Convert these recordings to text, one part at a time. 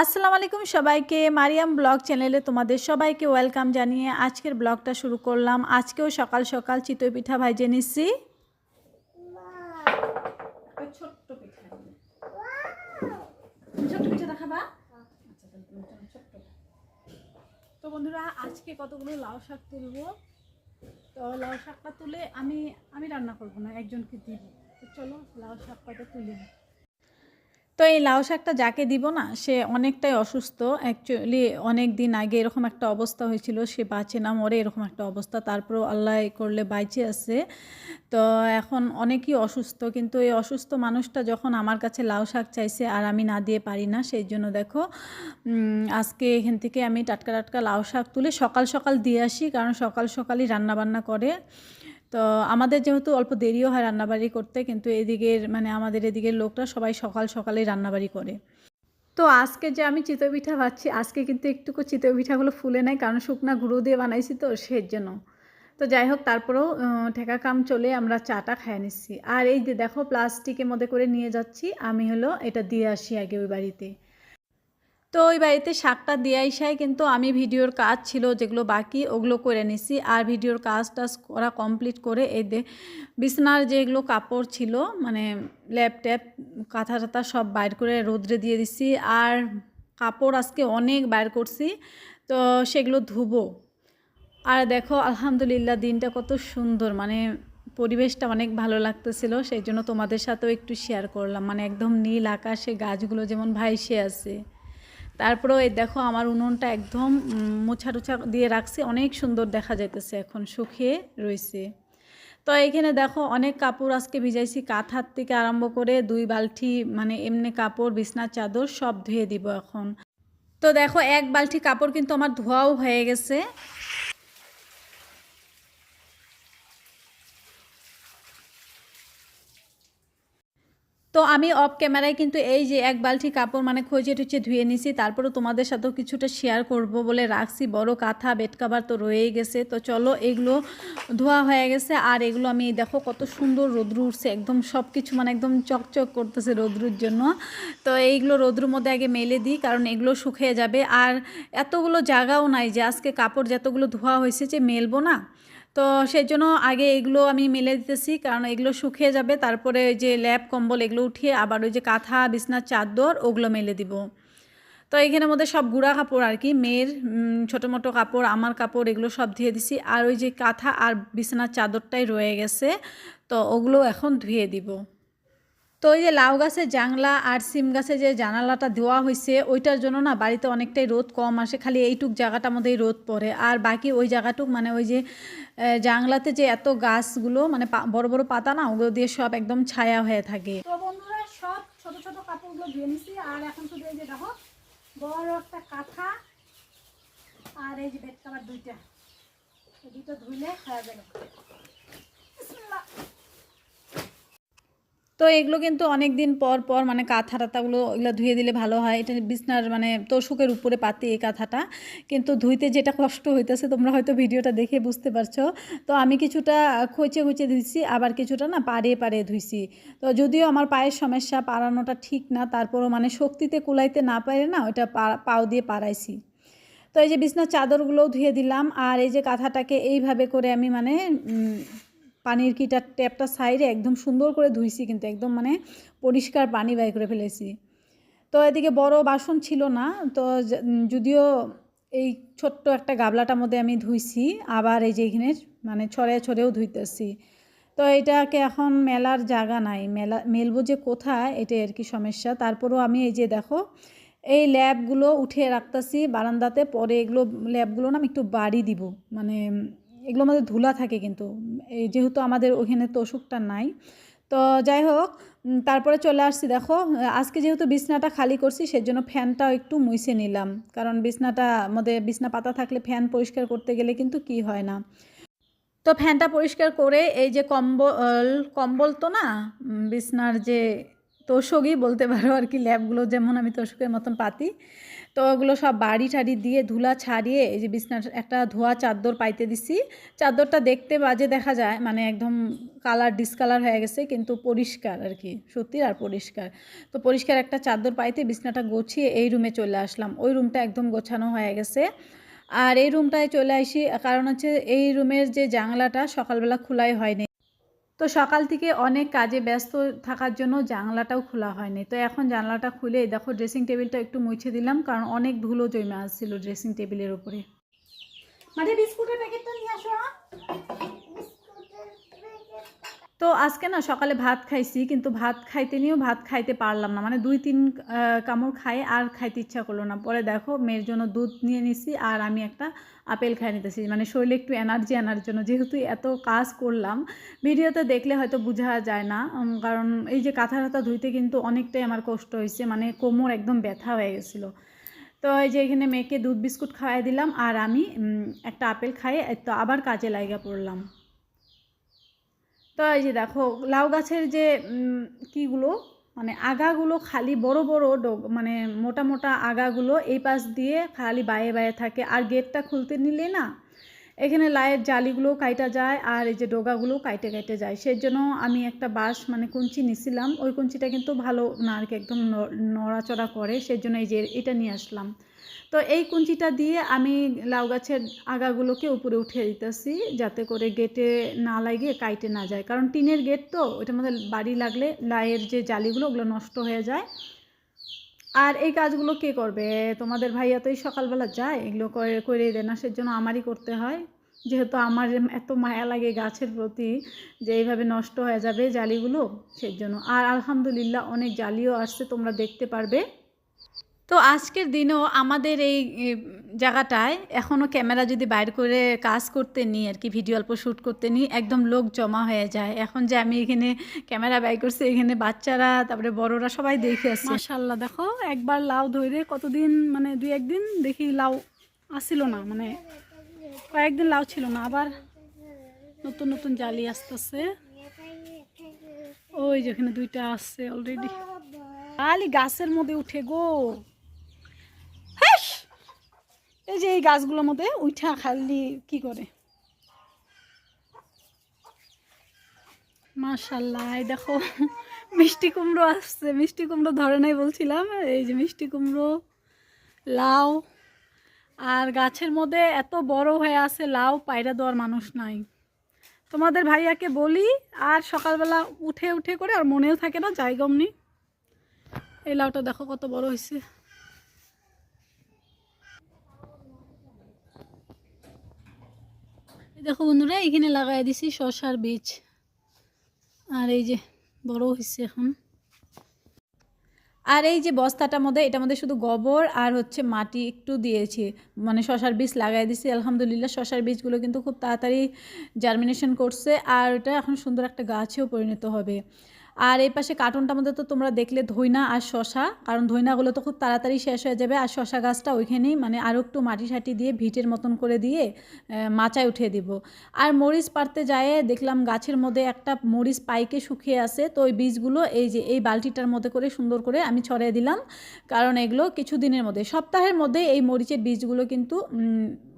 আসসালামু আলাইকুম সবাইকে। মারিয়াম ব্লগ চ্যানেলে তোমাদের সবাইকে ওয়েলকাম জানিয়ে আজকের ব্লগটা শুরু করলাম। আজকেও সকাল সকাল চিতই পিঠা ভাইজে নিচ্ছি ছোট্ট পিঠা। পিঠা আচ্ছা, ছোট্ট। তো বন্ধুরা আজকে কতগুলো লাউ শাক তুলবো? তো লাউ শাকটা তুলে আমি আমি রান্না করব না একজনকে দিব। চলো লাউ শাক কত তুলি তো এই লাউ শাকটা যাকে দিব না, সে অনেকটাই অসুস্থ। অ্যাকচুয়ালি অনেক দিন আগে এরকম একটা অবস্থা হয়েছিল, সে বাঁচে না, মরে এরকম একটা অবস্থা। তারপরেও আল্লাহ করলে বাইচে আছে। তো এখন অনেকই অসুস্থ, কিন্তু এই অসুস্থ মানুষটা যখন আমার কাছে লাউ শাক চাইছে আর আমি না দিয়ে পারি না, সেই জন্য দেখো আজকে এখান থেকে আমি টাটকা টাটকা লাউ শাক তুলে সকাল সকাল দিয়ে আসি, কারণ সকাল সকালই রান্না বান্না করে। তো আমাদের যেহেতু অল্প দেরিও হয় রান্নাবাড়ি করতে, কিন্তু এদিকের মানে আমাদের এদিকের লোকরা সবাই সকাল সকালেই রান্নাবাড়ি করে। তো আজকে যে আমি চিতই পিঠা ভাবছি আজকে কিন্তু একটুকু চিতই পিঠাগুলো ফুলে নেয় কারণ শুকনা গুঁড়ো দিয়ে বানাইছি তো সেই জন্য তো যাই হোক, তারপরেও ঠেকা কাম চলে আমরা চাটা খেয়ে নিচ্ছি। আর এই যে দেখো, প্লাস্টিকের মধ্যে করে নিয়ে যাচ্ছি, আমি হলো এটা দিয়ে আসি আগে ওই বাড়িতে। তো ওই বাড়িতে শাকটা দিয়ে আসাই কিন্তু আমি ভিডিওর কাজ ছিল যেগুলো বাকি, ওগুলো করে নিছি। আর ভিডিওর কাজ টাজ করা কমপ্লিট করে এই বিছনার যেগুলো কাপড় ছিল মানে ল্যাপ ট্যাপ, কাঁথা টাথা সব বাইর করে রোদ্রে দিয়ে দিছি। আর কাপড় আজকে অনেক বাইর করছি, তো সেগুলো ধুবো। আর দেখো, আলহামদুলিল্লাহ দিনটা কত সুন্দর মানে পরিবেশটা অনেক ভালো লাগতেছিল, সেই জন্য তোমাদের সাথেও একটু শেয়ার করলাম। মানে একদম নীল আকাশে গাছগুলো যেমন ভাইসে আছে। তারপরেও এই দেখো আমার উনুনটা একদম মোছা টুছা দিয়ে রাখছি, অনেক সুন্দর দেখা যাইতেছে এখন, শুকিয়ে রয়েছে তো এখানে দেখো অনেক কাপড় আজকে ভিজাইছি কাঁথার থেকে আরম্ভ করে দুই বালতি মানে এমনি কাপড় বিছনার চাদর সব ধুয়ে দিব এখন। তো দেখো এক বালতি কাপড় কিন্তু আমার ধোয়াও হয়ে গেছে। তো আমি অফ ক্যামেরায় কিন্তু এই যে এক বালতি কাপড় মানে খোঁজে টুচে ধুয়ে নিছি তারপরে তোমাদের সাথেও কিছুটা শেয়ার করব বলে রাখছি। বড় কাঁথা বেড কাভার তো রয়েই গেছে। তো চলো এগুলো ধোয়া হয়ে গেছে। আর এগুলো আমি দেখো কত সুন্দর রোদ্রু উঠছে একদম সব কিছু মানে একদম চকচক করতেছে রোদ্রুর জন্য। তো এইগুলো রোদ্রুর মধ্যে আগে মেলে দিই, কারণ এগুলো শুকিয়ে যাবে। আর এতগুলো জায়গাও নাই যে আজকে কাপড় যতগুলো ধোয়া হয়েছে যে মেলবো না। তো সেই জন্য আগে এগুলো আমি মেলে দিতেছি, কারণ এগুলো শুকিয়ে যাবে। তারপরে ওই যে ল্যাপ কম্বল এগুলো উঠিয়ে আবার ওই যে কাঁথা, বিছনার চাদর ওগুলো মেলে দিব। তো এইখানের মধ্যে সব গুঁড়া কাপড় আর কি, মেয়ের ছোটো মোটো কাপড়, আমার কাপড় এগুলো সব ধুয়ে দিছি। আর ওই যে কাঁথা আর বিছানার চাদরটাই রয়ে গেছে, তো ওগুলো এখন ধুয়ে দিব। তো ওই যে লাউ গাছের জাংলা আর সিম গাছে যে জানালাটা দেওয়া হয়েছে ওইটার জন্য না বাড়িতে অনেকটাই রোদ কম আসে, খালি এইটুক জায়গাটার মধ্যেই রোদ পড়ে। আর বাকি ওই জায়গাটুক মানে ওই যে জাংলাতে যে এত গাছগুলো মানে বড় বড় পাতা না, ওগুলো দিয়ে সব একদম ছায়া হয়ে থাকে। তো বন্ধুরা, সব ছোট ছোট কাপড়গুলো ধুয়ে নিছি, আর এখন শুধু এই যে দেখো, বড় একটা কাঁথা, আর এই যে বেড কাভার দুইটা। এই দুটো ধুইলে হয়ে যাবে। তো এগুলো কিন্তু অনেক দিন পর পর মানে কাঁথা টাথাগুলো এগুলো ধুয়ে দিলে ভালো হয়। এটা বিছনার মানে তোষকের উপরে পাতি এই কাঁথাটা। কিন্তু ধুইতে যেটা কষ্ট হইতেছে, তোমরা হয়তো ভিডিওটা দেখে বুঝতে পারছ। তো আমি কিছুটা খোঁচে খুঁচে ধুইছি, আবার কিছুটা না পাড়িয়ে পাড়িয়ে ধুইছি। তো যদিও আমার পায়ের সমস্যা পাড়ানোটা ঠিক না, তারপরও মানে শক্তিতে কুলাইতে না পারে না, ওইটা পাও দিয়ে পাড়াইছি। তো এই যে বিছনার চাদরগুলোও ধুয়ে দিলাম, আর এই যে কাঁথাটাকে এইভাবে করে আমি মানে পানির কিটা ট্যাপটা সাইডে একদম সুন্দর করে ধুইছি কিন্তু একদম মানে পরিষ্কার পানি বাই করে ফেলেছি। তো এদিকে বড় বাসন ছিল না, তো যদিও এই ছোট্ট একটা গাবলাটার মধ্যে আমি ধুইছি, আবার এই যে এখানে মানে ছড়ে ছড়েও ধুইতেছি। তো এটাকে এখন মেলার জায়গা নাই, মেলা, মেলবো যে কোথায় এটাই আর কি সমস্যা। তারপরেও আমি এই যে দেখো, এই ল্যাবগুলো উঠিয়ে রাখতেছি বারান্দাতে, পরে এগুলো, ল্যাবগুলো না আমি একটু বাড়ি দিব মানে এগুলো আমাদের ধুলা থাকে কিন্তু। এই যেহেতু আমাদের ওখানে তোষকটা নাই। তো যাই হোক তারপরে চলে আসছি, দেখো, আজকে যেহেতু বিছনাটা খালি করছি, সেজন্য ফ্যানটাও একটু মুছে নিলাম। কারণ বিছনাটা মধ্যে বিছনা পাতা থাকলে ফ্যান পরিষ্কার করতে গেলে কিন্তু কি হয় না। তো ফ্যানটা পরিষ্কার করে এই যে কম্বল কম্বল তো না বিছনার যে তোষকই বলতে পারো আর কি, ল্যাবগুলো যেমন আমি তোষকের মতন পাতি তো ওগুলো সব বাড়ি টাড়ি দিয়ে ধুলা ছাড়িয়ে এই যে বিছনার একটা ধোয়া চাদর পাইতে দিছি। চাদরটা দেখতে বাজে দেখা যায় মানে একদম কালার ডিসকালার হয়ে গেছে, কিন্তু পরিষ্কার আর কি সত্যি আর পরিষ্কার। তো পরিষ্কার একটা চাদর পাইতে বিছনাটা গোছিয়ে এই রুমে চলে আসলাম। ওই রুমটা একদম গোছানো হয়ে গেছে। আর এই রুমটায় চলে আসি, কারণ হচ্ছে এই রুমের যে জানলাটা সকালবেলা খোলাই হয়নি। তো সকাল থেকে অনেক কাজে ব্যস্ত থাকার জন্য জানলাটাও খোলা হয়নি। তো এখন জানলাটা খুলে দেখো ড্রেসিং টেবিলটা একটু মুছে দিলাম, কারণ অনেক ধুলো জমে আসছিল ড্রেসিং টেবিলের উপরে। মানে বিস্কুটের প্যাকেটটা নিয়ে আসো তো আজকে না সকালে ভাত খাইছি, কিন্তু ভাত খাইতে নিয়েও ভাত খাইতে পারলাম না। মানে দুই তিন কামড় খাই আর খাইতে ইচ্ছা করল না। পরে দেখো মেয়ের জন্য দুধ নিয়ে নিছি, আর আমি একটা আপেল খাই নিতেছি। মানে শরীরে একটু এনার্জি আনার জন্য। যেহেতু এত কাজ করলাম, ভিডিওতে দেখলে হয়তো বোঝা যায় না। কারণ এই যে কাঁথা কাঁথা ধুইতে কিন্তু অনেকটাই আমার কষ্ট হয়েছে। মানে কোমর একদম ব্যথা হয়ে গেছিল। তো এই যে এখানে মেয়েকে দুধ বিস্কুট খাওয়াই দিলাম, আর আমি একটা আপেল খাই, তো আবার কাজে লাগা পড়লাম। তো এই যে দেখো, লাউ গাছের যে কীগুলো মানে আগাগুলো খালি বড় বড় ডোগ মানে মোটা মোটা আগাগুলো এই পাশ দিয়ে খালি বায়ে বায়ে থাকে। আর গেটটা খুলতে নিলে না, এখানে লাইয়ের জালিগুলো কাইটা যায় আর এই যে ডোগাগুলো কাইটে কাইটে যায়। সেই জন্য আমি একটা বাঁশ মানে কুঞ্চি নিছিলাম। ওই কুঞ্চিটা কিন্তু ভালো না আর কি, একদম নড়াচড়া করে। সেই জন্য এই যে এটা নিয়ে আসলাম। তো এই কুঞ্চিটা দিয়ে আমি লাউ গাছের আগাগুলোকে উপরে উঠিয়ে দিতেছি, যাতে করে গেটে না লাগে কাইটে না যায়। কারণ টিনের গেট তো, ওইটার মধ্যে বাড়ি লাগলে লাইয়ের যে জালিগুলো, ওগুলো নষ্ট হয়ে যায়। আর এই কাজগুলো কে করবে? তোমাদের ভাইয়া তো এই সকালবেলা যায়, এগুলো করে করে দেয় না, সেজন্য আমারই করতে হয়। যেহেতু আমার এত মায়া লাগে গাছের প্রতি, যে এইভাবে নষ্ট হয়ে যাবে জালিগুলো সেই জন্য আর আলহামদুলিল্লাহ অনেক জালিও আসছে, তোমরা দেখতে পারবে। তো আজকের দিনেও আমাদের এই জায়গাটায় এখনও ক্যামেরা যদি বাইর করে কাজ করতে নিই আর কি ভিডিও অল্প শ্যুট করতে নিই, একদম লোক জমা হয়ে যায়। এখন যে আমি এখানে ক্যামেরা বাইর করছি, এখানে বাচ্চারা, তারপরে বড়রা সবাই দেখে আসছে। মাশাল্লাহ দেখো, একবার লাউ ধরে কতদিন মানে দুই একদিন দেখি লাউ আসছিল না মানে কয়েকদিন লাউ ছিল না, আবার নতুন নতুন জালি আসতেছে। ওই যেখানে দুইটা আসছে অলরেডি খালি গাছের মধ্যে উঠে গো! এই যে এই গাছগুলোর মধ্যে উঠা খালি কি করে? মাশাল্লাহ এই দেখো, মিষ্টি কুমড়ো আসছে। মিষ্টি কুমড়ো ধরে নাই বলছিলাম, এই যে মিষ্টি কুমড়ো, লাউ, আর গাছের মধ্যে এত বড় হয়ে আছে লাউ, পায়রা দেওয়ার মানুষ নাই। তোমাদের ভাইয়াকে বলি, আর সকালবেলা উঠে উঠে করে, আর মনেও থাকে না জায়গা অমনি এই লাউটা দেখো কত বড় হয়েছে। দেখো বন্ধুরা, এখানে লাগাই দিছি শশার বীজ। আর এই যে বড় হয়েছে এখন। আর এই যে বস্তাটার মধ্যে এটার মধ্যে শুধু গোবর আর হচ্ছে মাটি একটু দিয়েছি। মানে শশার বীজ লাগাই দিছি, আলহামদুলিল্লাহ। শশার বীজগুলো কিন্তু খুব তাড়াতাড়ি জার্মিনেশন করছে, আর এটা এখন সুন্দর একটা গাছেও পরিণত হবে। আর এই পাশে কার্টুনটার মধ্যে তো তোমরা দেখলে ধইনা আর শশা, কারণ ধইনাগুলো তো খুব তাড়াতাড়ি শেষ হয়ে যাবে আর শশা গাছটা ওইখানেই মানে আরও একটু মাটি সাটি দিয়ে ভিটের মতন করে দিয়ে মাচায় উঠিয়ে দিব। আর মরিচ পারতে যায় দেখলাম গাছের মধ্যে একটা মরিচ পাইকে শুকিয়ে আছে, তো ওই বীজগুলো এই যে এই বালতিটার মধ্যে করে সুন্দর করে আমি ছড়িয়ে দিলাম। কারণ এগুলো কিছু দিনের মধ্যে, সপ্তাহের মধ্যে এই মরিচের বীজগুলো কিন্তু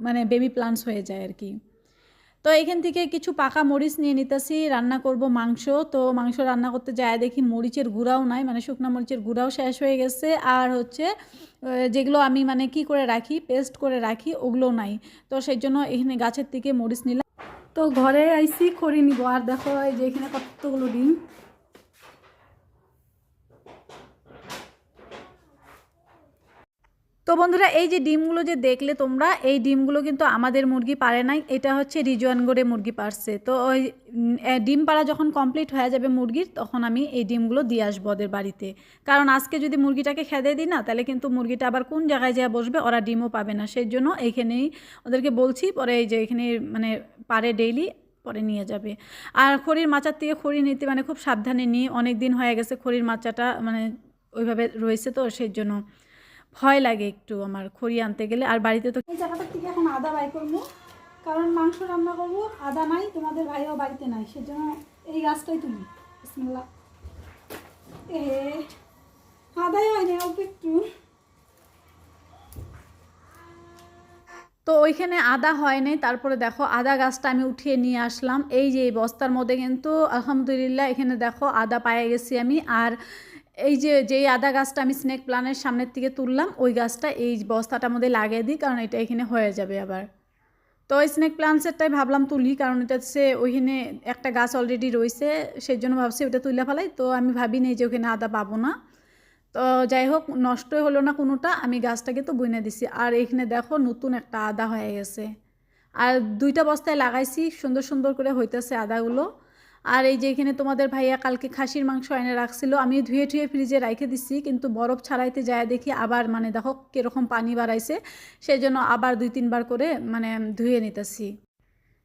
মানে বেবি প্লান্টস হয়ে যায় আর কি। তো এখান থেকে কিছু পাকা মরিচ নিয়ে নিতেছি, রান্না করব মাংস। তো মাংস রান্না করতে যায় দেখি মরিচের গুঁড়াও নাই মানে শুকনা মরিচের গুঁড়াও শেষ হয়ে গেছে। আর হচ্ছে যেগুলো আমি মানে কি করে রাখি, পেস্ট করে রাখি, ওগুলো নাই। তো সেই জন্য এখানে গাছের থেকে মরিচ নিলাম। তো ঘরে আইসি করে নিব। আর দেখো এই যে এখানে কতগুলো ডিম। তো বন্ধুরা, এই যে ডিমগুলো যে দেখলে তোমরা, এই ডিমগুলো কিন্তু আমাদের মুরগি পারে নাই। এটা হচ্ছে রিজওয়ানগড়ে মুরগি পারছে। তো ওই ডিম পাড়া যখন কমপ্লিট হয়ে যাবে মুরগির, তখন আমি এই ডিমগুলো দিয়ে আসব ওদের বাড়িতে। কারণ আজকে যদি মুরগিটাকে খেদে দিই না, তাহলে কিন্তু মুরগিটা আবার কোন জায়গায় যা বসবে, ওরা ডিমও পাবে না। সেই জন্য এইখানেই ওদেরকে বলছি, পরে এই যে এখানে মানে পারে ডেইলি পরে নিয়ে যাবে। আর খড়ির মাচার থেকে খড়ি নিতে মানে খুব সাবধানে নিই অনেক দিন হয়ে গেছে খড়ির মাচাটা মানে ওইভাবে রয়েছে তো সেই জন্য ভয় লাগে একটু আমার খড়ি আনতে গেলে। আর বাড়িতে তো এই জায়গাটার থেকে এখন আদা বাই করব। কারণ মাংস রান্না করব আদা নাই তোমাদের ভাইও বাড়িতে নাই সেজন্য এই গাছটাই তুলি। বিসমিল্লাহ। এ আদাই হয়নি অল্প একটু। তো ওইখানে আদা হয় নাই তারপরে দেখো আদা গাছটা আমি উঠিয়ে নিয়ে আসলাম। এই যে এই বস্তার মধ্যে কিন্তু আলহামদুলিল্লাহ এখানে দেখো আদা পায়ে গেছি আমি। আর এই যে, যেই আদা গাছটা আমি স্নেক প্লানের সামনের থেকে তুললাম, ওই গাছটা এই বস্তাটার মধ্যে লাগিয়ে দিই, কারণ এটা এখানে হয়ে যাবে আবার। তো ওই স্নেক প্লান্টসেরটাই ভাবলাম তুলি, কারণ এটা হচ্ছে ওইখানে একটা গাছ অলরেডি রয়েছে সেই জন্য ভাবছি ওটা তুলে ফেলাই। তো আমি ভাবিনি যে ওখানে আদা পাবো না। তো যাই হোক, নষ্টই হলো না কোনোটা, আমি গাছটাকে তো বইনে দিছি। আর এখানে দেখো নতুন একটা আদা হয়ে গেছে। আর দুইটা বস্তায় লাগাইছি, সুন্দর সুন্দর করে হইতেছে আদাগুলো। আর এই যে এখানে তোমাদের ভাইয়া কালকে খাসির মাংস এনে রাখছিল আমি ধুয়ে ধুয়ে ফ্রিজে রাখে দিছি, কিন্তু বরফ ছাড়াইতে যায় দেখি আবার মানে দেখো কীরকম পানি বাড়াইছে সেই জন্য আবার দুই তিনবার করে মানে ধুয়ে নিতেছি।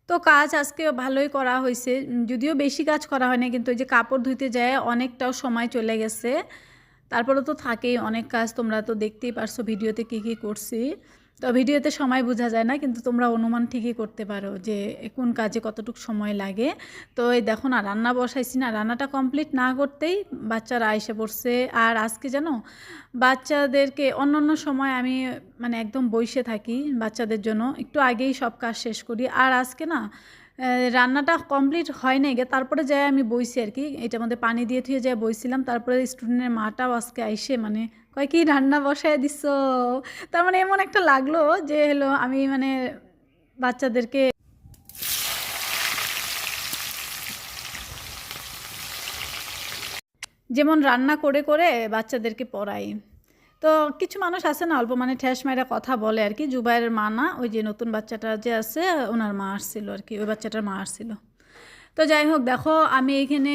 তো কাজ আজকে ভালোই করা হয়েছে যদিও বেশি কাজ করা হয়নি, কিন্তু ওই যে কাপড় ধুইতে যায় অনেকটাও সময় চলে গেছে। তারপরে তো থাকেই অনেক কাজ, তোমরা তো দেখতেই পারছ ভিডিওতে কী কী করছি। তো ভিডিওতে সময় বোঝা যায় না, কিন্তু তোমরা অনুমান ঠিকই করতে পারো যে কোন কাজে কতটুকু সময় লাগে। তো এই দেখো না, রান্না বসাইছি না, রান্নাটা কমপ্লিট না করতেই বাচ্চারা এসে পড়ছে। আর আজকে জানো, বাচ্চাদেরকে অন্য অন্য সময় আমি মানে একদম বইসে থাকি বাচ্চাদের জন্য, একটু আগেই সব কাজ শেষ করি। আর আজকে না রান্নাটা কমপ্লিট হয় নাই গে, তারপরে যাই আমি বইছি আর কি। এটার মধ্যে পানি দিয়ে থুয়ে যাই বইছিলাম, তারপরে স্টুডেন্টের মাটাও আজকে আইসে মানে কয় কি রান্না বসায় দিস তার মানে এমন একটা লাগল যে হলো আমি মানে বাচ্চাদেরকে যেমন রান্না করে করে বাচ্চাদেরকে পড়াই। তো কিছু মানুষ আছে না, অল্প মানে ঠেস মায়েরা কথা বলে আর কি। জুবাইয়ের মা না, ওই যে নতুন বাচ্চাটা যে আছে, ওনার মা আসছিল আর কি, ওই বাচ্চাটার মা আসছিল। তো যাই হোক দেখো, আমি এখানে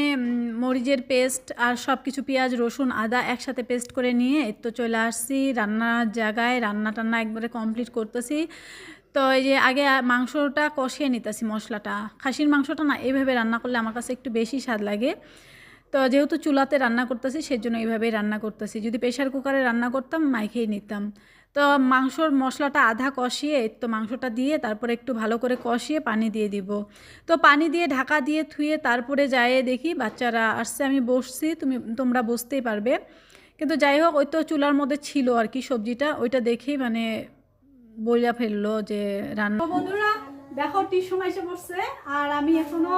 মরিচের পেস্ট আর সব কিছু পেঁয়াজ, রসুন, আদা একসাথে পেস্ট করে নিয়ে তো চলে আসছি রান্নার জায়গায়। রান্না টান্না একবারে কমপ্লিট করতেছি। তো এই যে আগে মাংসটা কষিয়ে নিতেছি মশলাটা। খাসির মাংসটা না, এইভাবে রান্না করলে আমার কাছে একটু বেশি স্বাদ লাগে। তো যেহেতু চুলাতে রান্না করতেছি, সেজন্য এইভাবেই রান্না করতেছি। যদি প্রেশার কুকারে রান্না করতাম, মাইকেই নিতাম। তো মাংসর মশলাটা আধা কষিয়ে, তো মাংসটা দিয়ে তারপরে একটু ভালো করে কষিয়ে পানি দিয়ে দিব। তো পানি দিয়ে ঢাকা দিয়ে থুয়ে তারপরে যায় দেখি বাচ্চারা আসছে, আমি বসছি, তুমি, তোমরা বসতেই পারবে। কিন্তু যাই হোক, ওই তো চুলার মধ্যে ছিল আর কি সবজিটা, ওইটা দেখেই মানে বইলা ফেলল যে রান্না। বন্ধুরা, দেখো টিউশন এসে পড়ছে, আর আমি এখনও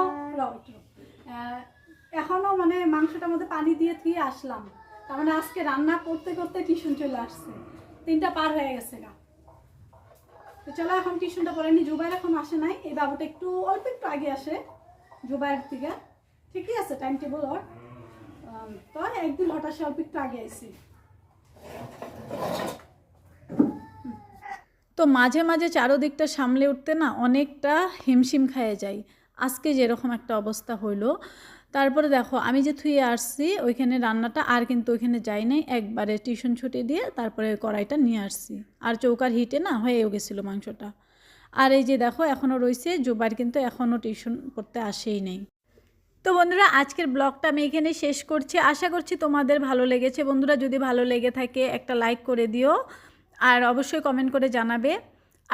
এখনও মানে মাংসটার মধ্যে পানি দিয়ে থুয়ে আসলাম। তার মানে আজকে রান্না করতে করতে টিউশন চলে আসছে। তিনটা পার হয়ে গেছে গা। তো চলো এখন টিউশনটা পরে নি, জুবাইর এখন আসে নাই। এই বাবুটা একটু, অল্প একটু আগে আসে জুবাইয়ের থেকে ঠিকই আছে টাইম টেবল ওর তো একদিন হঠাৎ সে অল্প একটু আগে আইসি তো মাঝে মাঝে চারোদিকটা সামলে উঠতে না অনেকটা হিমশিম খাইয়ে যায়। আজকে যেরকম একটা অবস্থা হইল তারপরে দেখো, আমি যে থুয়ে আসছি, ওইখানে রান্নাটা আর কিন্তু ওইখানে যাই নাই। একবারে টিউশন ছুটি দিয়ে তারপরে কড়াইটা নিয়ে আসছি। আর চৌকার হিটে না হয়েও গেছিল মাংসটা। আর এই যে দেখো, এখনও রয়েছে জুবাইর কিন্তু এখনও টিউশন পড়তে আসেই নেই। তো বন্ধুরা, আজকের ব্লগটা আমি এখানে শেষ করছি। আশা করছি তোমাদের ভালো লেগেছে। বন্ধুরা, যদি ভালো লেগে থাকে, একটা লাইক করে দিও। আর অবশ্যই কমেন্ট করে জানাবে।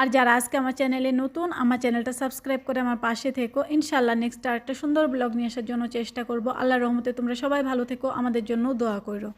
আর যারা আজকে আমার চ্যানেলে নতুন, আমার চ্যানেলটা সাবস্ক্রাইব করে আমার পাশে থেকো। ইনশাল্লাহ নেক্সট আর একটা সুন্দর ব্লগ নিয়ে আসার জন্য চেষ্টা করব। আল্লাহ রহমতে তোমরা সবাই ভালো থেকো, আমাদের জন্য দোয়া করো।